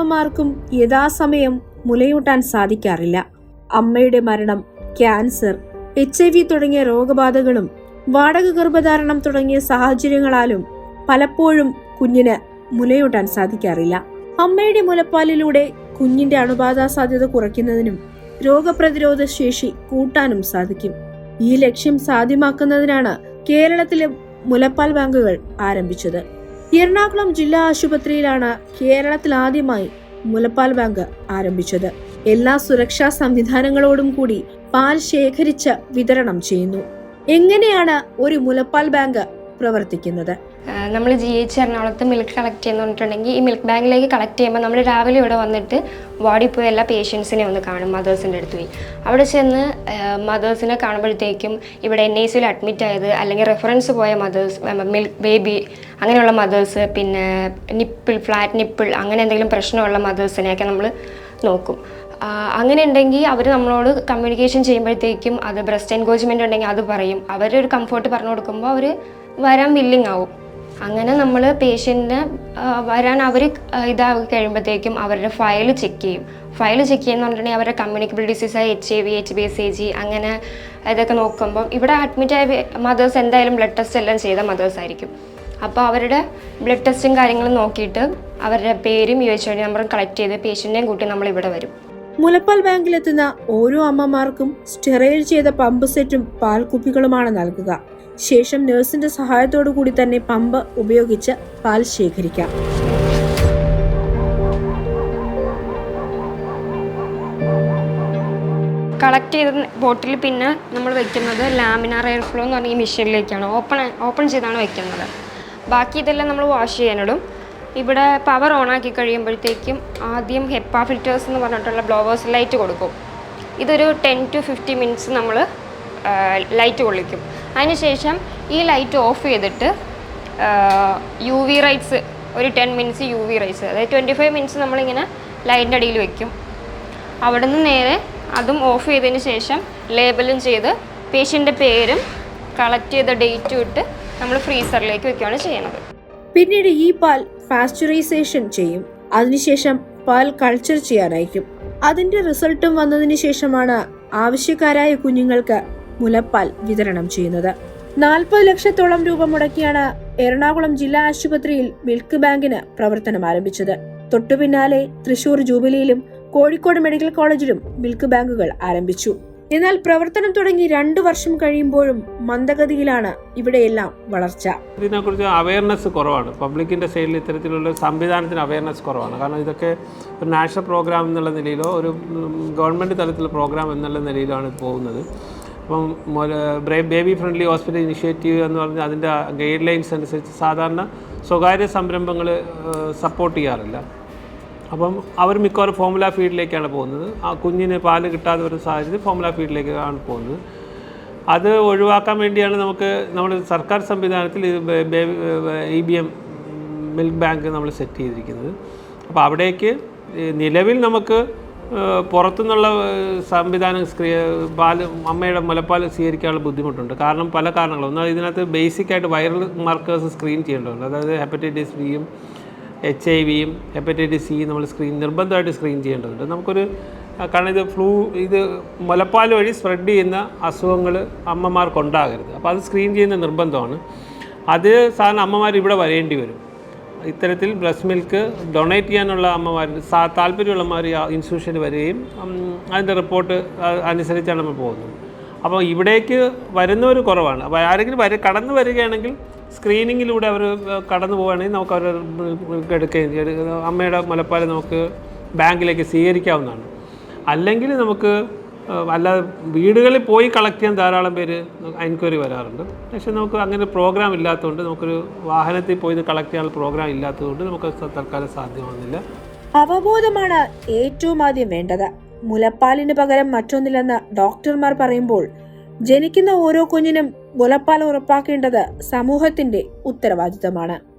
അമ്മമാർക്കും യഥാസമയം മുലയൂട്ടാൻ സാധിക്കാറില്ല. അമ്മയുടെ മരണം ക്യാൻസർ എച്ച് ഐ വി തുടങ്ങിയ രോഗബാധകളും വാടക ഗർഭധാരണം തുടങ്ങിയ സാഹചര്യങ്ങളാലും പലപ്പോഴും കുഞ്ഞിന് മുലയൂട്ടാൻ സാധിക്കാറില്ല. അമ്മയുടെ മുലപ്പാലിലൂടെ കുഞ്ഞിന്റെ അണുബാധ സാധ്യത കുറയ്ക്കുന്നതിനും രോഗപ്രതിരോധ ശേഷി കൂട്ടാനും സാധിക്കും. ഈ ലക്ഷ്യം സാധ്യമാക്കുന്നതിനാണ് കേരളത്തിലെ മുലപ്പാൽ ബാങ്കുകൾ ആരംഭിച്ചത്. എറണാകുളം ജില്ലാ ആശുപത്രിയിലാണ് കേരളത്തിൽ ആദ്യമായി മുലപ്പാൽ ബാങ്ക് ആരംഭിച്ചത്. എല്ലാ സുരക്ഷാ സംവിധാനങ്ങളോടും കൂടി പാൽ ശേഖരിച്ച് വിതരണം ചെയ്യുന്നു. എങ്ങനെയാണ് ഒരു മുലപ്പാൽ ബാങ്ക് പ്രവർത്തിക്കുന്നത്. നമ്മൾ ജി എച്ച് എറണാകുളത്ത് മിൽക്ക് കളക്ട് ചെയ്യുന്നു പറഞ്ഞിട്ടുണ്ടെങ്കിൽ ഈ മിൽക്ക് ബാങ്കിലേക്ക് കളക്ട് ചെയ്യുമ്പോൾ നമ്മൾ രാവിലെ ഇവിടെ വന്നിട്ട് വാർഡിൽ പോയി എല്ലാ പേഷ്യൻസിനെ ഒന്ന് കാണും മദേഴ്സിന്റെ അടുത്ത് പോയി. അവിടെ ചെന്ന് മദേഴ്സിനെ കാണുമ്പോഴത്തേക്കും ഇവിടെ എൻ ഐ സിയിൽ അഡ്മിറ്റ് ആയത് അല്ലെങ്കിൽ റെഫറൻസ് പോയ മദേഴ്സ് മിൽക്ക് ബേബി അങ്ങനെയുള്ള മദേഴ്സ് പിന്നെ നിപ്പിൾ ഫ്ലാറ്റ് നിപ്പിൾ അങ്ങനെ എന്തെങ്കിലും പ്രശ്നമുള്ള മദേഴ്സിനെയൊക്കെ നമ്മൾ നോക്കും. അങ്ങനെ ഉണ്ടെങ്കിൽ അവർ നമ്മളോട് കമ്മ്യൂണിക്കേഷൻ ചെയ്യുമ്പോഴത്തേക്കും അത് ബ്രസ്റ്റ് എൻഗോജ്മെന്റ് ഉണ്ടെങ്കിൽ അത് പറയും. അവരൊരു കംഫർട്ട് പറഞ്ഞു കൊടുക്കുമ്പോൾ അവർ വരാൻ വില്ലിങ് ആവും. അങ്ങനെ നമ്മൾ പേഷ്യന്റിന് വരാൻ അവർ ഇതാക്കി കഴിയുമ്പോഴത്തേക്കും അവരുടെ ഫയൽ ചെക്ക് ചെയ്യും. ഫയൽ ചെക്ക് ചെയ്യുന്ന പറഞ്ഞിട്ടുണ്ടെങ്കിൽ അവരുടെ communicable ഡിസീസായ H A V H B S A G അങ്ങനെ ഇതൊക്കെ നോക്കുമ്പം ഇവിടെ അഡ്മിറ്റ് ആയ മദേഴ്സ് എന്തായാലും ബ്ലഡ് ടെസ്റ്റ് എല്ലാം ചെയ്ത മദേഴ്സ് ആയിരിക്കും. അപ്പോൾ അവരുടെ ബ്ലഡ് ടെസ്റ്റും കാര്യങ്ങളും നോക്കിയിട്ട് അവരുടെ പേരും യു എച്ച് ഐ ഡി നമ്പറും കളക്ട് ചെയ്ത് പേഷ്യന്റിനെയും കൂട്ടി നമ്മൾ ഇവിടെ വരും. മുലപ്പാൽ ബാങ്കിലെത്തുന്ന ഓരോ അമ്മമാർക്കും സ്റ്റെറൈൽ ചെയ്ത പമ്പ് സെറ്റും പാൽക്കുപ്പികളുമാണ് നൽകുക. ശേഷം നഴ്സിന്റെ സഹായത്തോടു കൂടി തന്നെ പമ്പ് ഉപയോഗിച്ച് പാൽ ശേഖരിക്കാം. കളക്ട് ചെയ്ത ബോട്ടിൽ പിന്നെ നമ്മൾ വെക്കുന്നത് ലാമിനാർ എയർ ഫ്ലോ എന്ന് പറഞ്ഞ ഈ മെഷീനിലേക്കാണ്. ഓപ്പൺ ഓപ്പൺ ചെയ്താണ് വെക്കുന്നത്. ബാക്കി ഇതെല്ലാം നമ്മൾ വാഷ് ചെയ്യാനിടും. ഇവിടെ പവർ ഓൺ ആക്കി കഴിയുമ്പോഴത്തേക്കും ആദ്യം ഹെപ്പ ഫിൽറ്റേഴ്സ് എന്ന് പറഞ്ഞിട്ടുള്ള ബ്ലോവേഴ്സ് ലൈറ്റ് കൊടുക്കും. ഇതൊരു ടെൻ ടു ഫിഫ്റ്റി മിനിറ്റ്സ് നമ്മൾ ലൈറ്റ് കൊള്ളിക്കും. അതിനുശേഷം ഈ ലൈറ്റ് ഓഫ് ചെയ്തിട്ട് യു വി റൈറ്റ്സ് ഒരു ten minutes U V lights അതായത് ട്വന്റി ഫൈവ് മിനിറ്റ്സ് നമ്മളിങ്ങനെ ലൈറ്റിന്റെ അടിയിൽ വെക്കും. അവിടെ നിന്ന് നേരെ അതും ഓഫ് ചെയ്തതിന് ശേഷം ലേബലും ചെയ്ത് പേഷ്യന്റെ പേരും കളക്ട് ചെയ്ത ഡേറ്റും ഇട്ട് നമ്മൾ ഫ്രീസറിലേക്ക് വെക്കുകയാണ് ചെയ്യുന്നത്. പിന്നീട് ഈ പാൽ പാസ്ചറൈസേഷൻ ചെയ്യും. അതിനുശേഷം പാൽ കൾച്ചർ ചെയ്യാനായിരിക്കും. അതിന്റെ റിസൾട്ടും വന്നതിന് ശേഷമാണ് ആവശ്യക്കാരായ കുഞ്ഞുങ്ങൾക്ക് മുലപ്പാൽ വിതരണം ചെയ്യുന്നത്. നാൽപ്പത് ലക്ഷത്തോളം രൂപ മുടക്കിയാണ് എറണാകുളം ജില്ലാ ആശുപത്രിയിൽ മിൽക്ക് ബാങ്കിന് പ്രവർത്തനം ആരംഭിച്ചത്. തൊട്ടു പിന്നാലെ തൃശൂർ ജൂബിലിയിലും കോഴിക്കോട് മെഡിക്കൽ കോളേജിലും മിൽക്ക് ബാങ്കുകൾ ആരംഭിച്ചു. എന്നാൽ പ്രവർത്തനം തുടങ്ങി രണ്ടു വർഷം കഴിയുമ്പോഴും മന്ദഗതിയിലാണ് ഇവിടെയെല്ലാം വളർച്ച. ഇതിനെക്കുറിച്ച് അവയർനെസ് കുറവാണ്. പബ്ലിക്കിന്റെ സൈഡിൽ ഇത്തരത്തിലുള്ള സംവിധാനത്തിന് അവയർനെസ് കുറവാണ്. കാരണം ഇതൊക്കെ ഒരു നാഷണൽ പ്രോഗ്രാം എന്നുള്ള നിലയിലോ ഒരു ഗവൺമെന്റ് തലത്തിലുള്ള പ്രോഗ്രാം എന്നുള്ള നിലയിലാണ് പോകുന്നത്. അപ്പം ബേബി ഫ്രണ്ട്ലി ഹോസ്പിറ്റൽ ഇനിഷ്യേറ്റീവ് എന്ന് പറഞ്ഞാൽ അതിന്റെ ഗൈഡ് ലൈൻസ് അനുസരിച്ച് സാധാരണ സ്വകാര്യ സംരംഭങ്ങൾ സപ്പോർട്ട് ചെയ്യാറില്ല. അപ്പം അവർ മിക്കവാറും ഫോമുല ഫീഡിലേക്കാണ് പോകുന്നത്. ആ കുഞ്ഞിന് പാൽ കിട്ടാതെ വരുന്ന സാഹചര്യത്തിൽ ഫോമുല ഫീഡിലേക്കാണ് പോകുന്നത്. അത് ഒഴിവാക്കാൻ വേണ്ടിയാണ് നമുക്ക് നമ്മുടെ സർക്കാർ സംവിധാനത്തിൽ E B M milk bank നമ്മൾ സെറ്റ് ചെയ്തിരിക്കുന്നത്. അപ്പോൾ അവിടേക്ക് നിലവിൽ നമുക്ക് പുറത്തുനിന്നുള്ള സംവിധാനം സ്ക്രീ പാൽ അമ്മയുടെ മുലപ്പാൽ സ്വീകരിക്കാനുള്ള ബുദ്ധിമുട്ടുണ്ട്. കാരണം പല കാരണങ്ങളും ഒന്ന് ഇതിനകത്ത് ബേസിക്കായിട്ട് വൈറൽ മാർക്കേഴ്സ് സ്ക്രീൻ ചെയ്യേണ്ടതുണ്ട്. അതായത് ഹെപ്പറ്റൈറ്റിസ് ബിയും എച്ച് ഐ വിയും ഹെപ്പറ്റൈറ്റിസ് സി നമ്മൾ സ്ക്രീൻ നിർബന്ധമായിട്ട് സ്ക്രീൻ ചെയ്യേണ്ടതുണ്ട്. നമുക്കൊരു കാരണം ഇത് ഫ്ലൂ ഇത് മുലപ്പാൽ വഴി സ്പ്രെഡ് ചെയ്യുന്ന അസുഖങ്ങൾ അമ്മമാർക്കുണ്ടാകരുത്. അപ്പോൾ അത് സ്ക്രീൻ ചെയ്യുന്ന നിർബന്ധമാണ്. അത് സാധാരണ അമ്മമാർ ഇവിടെ വരേണ്ടി വരും. ഇത്തരത്തിൽ ബ്രസ്റ്റ് മിൽക്ക് ഡൊണേറ്റ് ചെയ്യാനുള്ള അമ്മമാർ സാ താല്പര്യമുള്ള അമ്മമാർ ഈ ഇൻസ്റ്റിറ്റ്യൂഷന് വരികയും അതിന്റെ റിപ്പോർട്ട് അനുസരിച്ചാണ് നമ്മൾ പോകുന്നത് അപ്പോൾ ഇവിടേക്ക് വരുന്നവർ കുറവാണ് അപ്പോൾ ആരെങ്കിലും വരെ കടന്നു വരികയാണെങ്കിൽ സ്ക്രീനിങ്ങിലൂടെ അവർ കടന്നു പോവുകയാണെങ്കിൽ നമുക്ക് അവർ എടുക്കുകയും. അമ്മയുടെ മുലപ്പാൽ നമുക്ക് ബാങ്കിലേക്ക് സ്വീകരിക്കാവുന്നതാണ് അല്ലെങ്കിൽ നമുക്ക് അല്ലാതെ വീടുകളിൽ പോയി കളക്ട് ചെയ്യാൻ ധാരാളം പേര് എൻക്വയറി വരാറുണ്ട്. പക്ഷേ നമുക്ക് അങ്ങനെ പ്രോഗ്രാം ഇല്ലാത്തതുകൊണ്ട് നമുക്കൊരു വാഹനത്തിൽ പോയി ഇത് കളക്ട് ചെയ്യാനുള്ള പ്രോഗ്രാം ഇല്ലാത്തതുകൊണ്ട് നമുക്ക് തൽക്കാലം സാധ്യമാകുന്നില്ല അവബോധമാണ് ഏറ്റവും ആദ്യം വേണ്ടത്. മുലപ്പാലിന് പകരം മറ്റൊന്നില്ലെന്ന് ഡോക്ടർമാർ പറയുമ്പോൾ ജനിക്കുന്ന ഓരോ കുഞ്ഞിനും മുലപ്പാൽ ഉറപ്പാക്കേണ്ടത് സമൂഹത്തിന്റെ ഉത്തരവാദിത്തമാണ്.